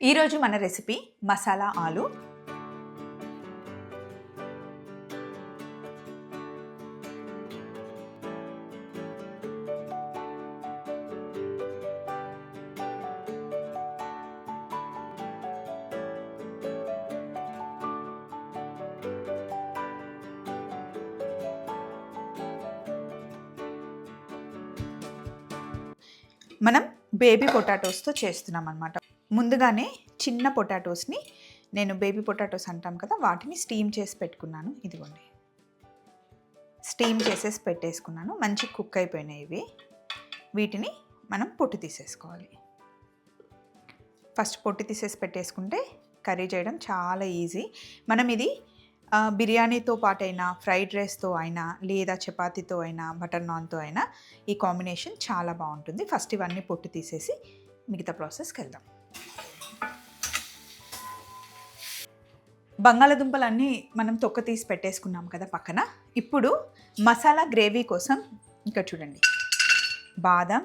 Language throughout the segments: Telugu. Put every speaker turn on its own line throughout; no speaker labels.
ఈరోజు మన రెసిపీ మసాలా ఆలు. మనం బేబీ పొటాటోస్తో చేస్తున్నాం అనమాట ముందుగానే చిన్న పొటాటోస్ని నేను బేబీ పొటాటోస్ అంటాం కదా వాటిని స్టీమ్ చేసి పెట్టుకున్నాను. ఇదిగోండి. స్టీమ్ చేసేసి పెట్టేసుకున్నాను. మంచి కుక్ అయిపోయినాయి ఇవి. వీటిని మనం పొట్టు తీసేసుకోవాలి. ఫస్ట్ పొట్టు తీసేసి పెట్టేసుకుంటే కర్రీ చేయడం చాలా ఈజీ. మనం ఇది బిర్యానీతో పాటైనా ఫ్రైడ్ రైస్తో అయినా లేదా చపాతీతో అయినా బటర్ నాన్తో అయినా ఈ కాంబినేషన్ చాలా బాగుంటుంది. ఫస్ట్ ఇవన్నీ పొట్టు తీసేసి మిగతా ప్రాసెస్కి వెళ్దాం. బంగాళదుంపలన్నీ మనం తొక్క తీసి పెట్టేసుకున్నాం కదా పక్కన. ఇప్పుడు మసాలా గ్రేవీ కోసం ఇక్కడ చూడండి. బాదం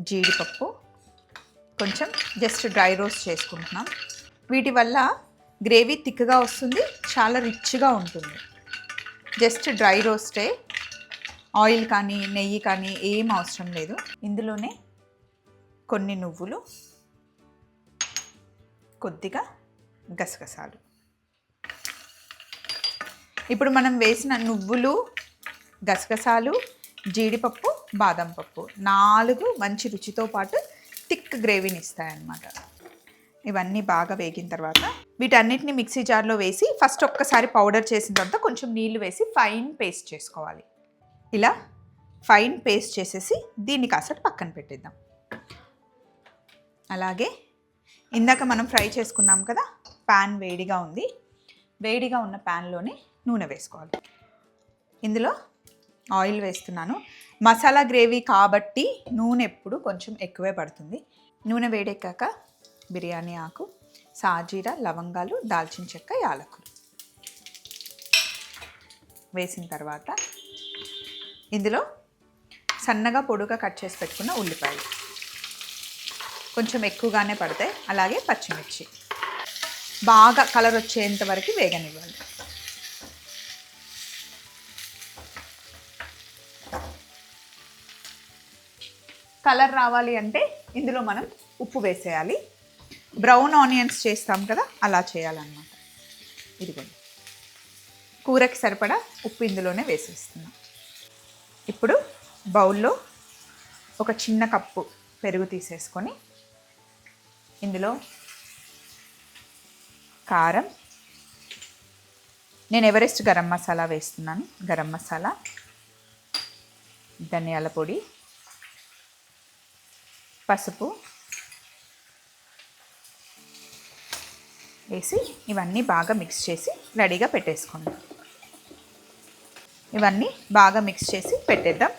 జీడిపప్పు కొంచెం జస్ట్ డ్రై రోస్ట్ చేసుకుంటున్నాం. వీటి వల్ల గ్రేవీ థిక్గా వస్తుంది చాలా రిచ్గా ఉంటుంది. Just dry రోస్టే. ఆయిల్ కానీ నెయ్యి కానీ ఏం అవసరం లేదు. ఇందులోనే కొన్ని నువ్వులు కొద్దిగా గసగసాలు. ఇప్పుడు మనం వేసిన నువ్వులు గసగసాలు జీడిపప్పు బాదం పప్పు నాలుగు మంచి రుచితో పాటు థిక్ గ్రేవీని ఇస్తాయన్నమాట. ఇవన్నీ బాగా వేగిన తర్వాత వీటన్నిటిని మిక్సీ జార్లో వేసి ఫస్ట్ ఒక్కసారి పౌడర్ చేసిన తర్వాత కొంచెం నీళ్ళు వేసి ఫైన్ పేస్ట్ చేసుకోవాలి. ఇలా ఫైన్ పేస్ట్ చేసేసి దీన్ని కాసేపు పక్కన పెట్టేద్దాం. అలాగే ఇందాక మనం ఫ్రై చేసుకున్నాం కదా ప్యాన్ వేడిగా ఉంది. వేడిగా ఉన్న ప్యాన్లోనే నూనె వేసుకోవాలి. ఇందులో ఆయిల్ వేస్తున్నాను. మసాలా గ్రేవీ కాబట్టి నూనె ఎప్పుడు కొంచెం ఎక్కువే పడుతుంది. నూనె వేడెక్కాక బిర్యానీ ఆకు సాజీర లవంగాలు దాల్చిన చెక్క యాలకులు. వేసిన తర్వాత ఇందులో సన్నగా పొడుగా కట్ చేసి పెట్టుకున్న ఉల్లిపాయలు. కొంచెం ఎక్కువగానే పడతాయి. అలాగే పచ్చిమిర్చి. బాగా కలర్ వచ్చేంత వరకు వేగనివ్వాలి కలర్ రావాలి అంటే ఇందులో మనం ఉప్పు వేసేయాలి. బ్రౌన్ ఆనియన్స్ చేస్తాం కదా అలా చేయాలన్నమాట. ఇదిగోండి. కూరకి సరిపడా ఉప్పు ఇందులోనే వేసేస్తున్నాం. ఇప్పుడు బౌల్లో ఒక చిన్న కప్పు పెరుగు తీసేసుకొని ఇందులో కారం. నేను ఎవరెస్ట్ గరం మసాలా వేస్తున్నాను. గరం మసాలా ధనియాల పొడి పసుపు వేసి ఇవన్నీ బాగా మిక్స్ చేసి రెడీగా పెట్టేసుకోండి ఇవన్నీ బాగా మిక్స్ చేసి పెట్టేద్దాం.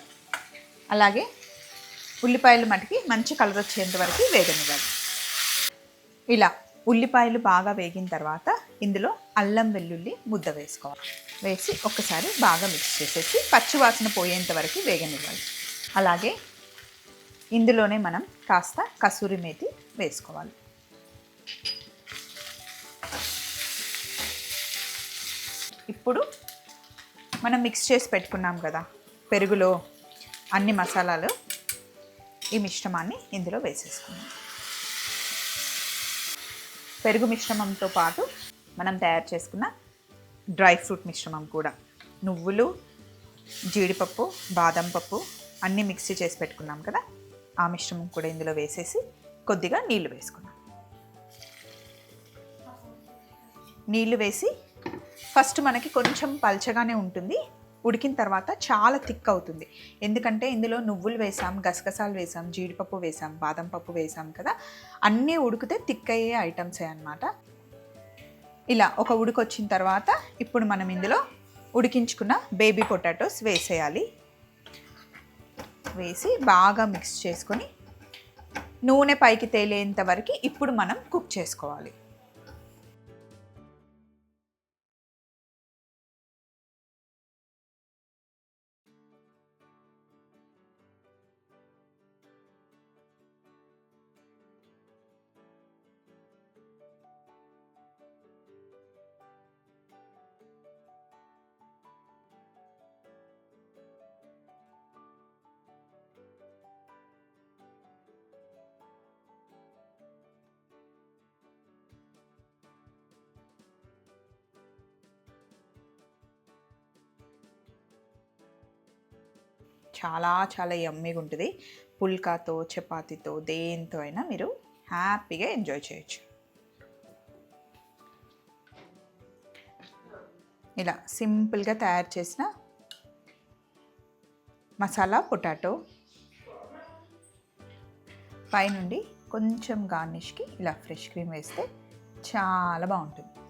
అలాగే ఉల్లిపాయలు మటుకి మంచి కలర్ వచ్చేంత వరకు వేగనివ్వాలి. ఇలా ఉల్లిపాయలు బాగా వేగిన తర్వాత ఇందులో అల్లం వెల్లుల్లి ముద్ద వేసుకోవాలి. వేసి ఒక్కసారి బాగా మిక్స్ చేసేసి పచ్చివాసన పోయేంత వరకు వేగనివ్వాలి. అలాగే ఇందులోనే మనం కాస్త కసూరి మేతి వేసుకోవాలి. ఇప్పుడు మనం మిక్స్ చేసి పెట్టుకున్నాం కదా పెరుగులో అన్ని మసాలాలు ఈ మిశ్రమాన్ని ఇందులో వేసేసుకున్నాం పెరుగు మిశ్రమంతో పాటు మనం తయారు చేసుకున్న డ్రై ఫ్రూట్ మిశ్రమం కూడా. నువ్వులు జీడిపప్పు బాదం పప్పు అన్నీ మిక్సీ చేసి పెట్టుకున్నాం కదా. ఆ మిశ్రమం కూడా ఇందులో వేసేసి కొద్దిగా నీళ్ళు వేసుకున్నాం. నీళ్ళు వేసి ఫస్ట్ మనకి కొంచెం పల్చగానే ఉంటుంది. ఉడికిన తర్వాత చాలా థిక్ అవుతుంది. ఎందుకంటే ఇందులో నువ్వులు వేసాం గసగసాలు వేసాం జీడిపప్పు వేసాం బాదం పప్పు వేసాం కదా. అన్నీ ఉడికితే థిక్ అయ్యే ఐటమ్సే అన్నమాట. ఇలా ఒక ఉడికొచ్చిన తర్వాత ఇప్పుడు మనం ఇందులో ఉడికించుకున్న బేబీ పొటాటోస్ వేసేయాలి. వేసి బాగా మిక్స్ చేసుకొని నూనె పైకి తేలేంత వరకు ఇప్పుడు మనం కుక్ చేసుకోవాలి. చాలా చాలా యమ్మీగా ఉంటుంది. పుల్కాతో చపాతీతో దేంతో అయినా మీరు హ్యాపీగా ఎంజాయ్ చేయొచ్చు. ఇలా సింపుల్గా తయారు చేసిన మసాలా పొటాటో. పైనుండి కొంచెం గార్నిష్కి ఇలా ఫ్రెష్ క్రీమ్ వేస్తే చాలా బాగుంటుంది.